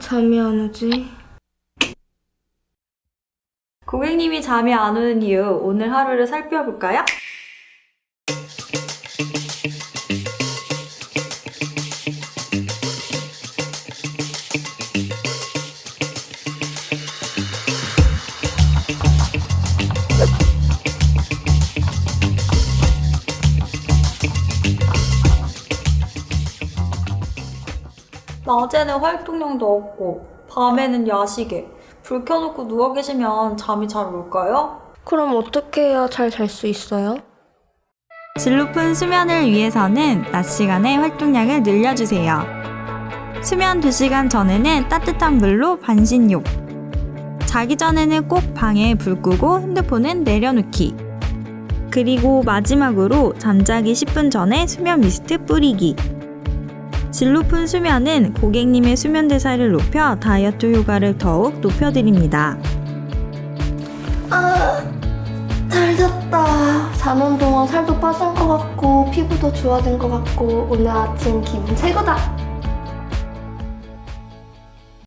잠이 안 오지? 고객님이 잠이 안 오는 이유 오늘 하루를 살펴볼까요? 낮에는 활동량도 없고 밤에는 야식에 불 켜놓고 누워 계시면 잠이 잘 올까요? 그럼 어떻게 해야 잘 잘 수 있어요? 질 높은 수면을 위해서는 낮 시간에 활동량을 늘려주세요. 수면 2시간 전에는 따뜻한 물로 반신욕. 자기 전에는 꼭 방에 불 끄고 핸드폰은 내려놓기. 그리고 마지막으로 잠자기 10분 전에 수면 미스트 뿌리기. 질 높은 수면은 고객님의 수면 대사를 높여 다이어트 효과를 더욱 높여드립니다. 아, 잘 잤다. 자는 동안 살도 빠진 것 같고 피부도 좋아진 것 같고 오늘 아침 기분 최고다.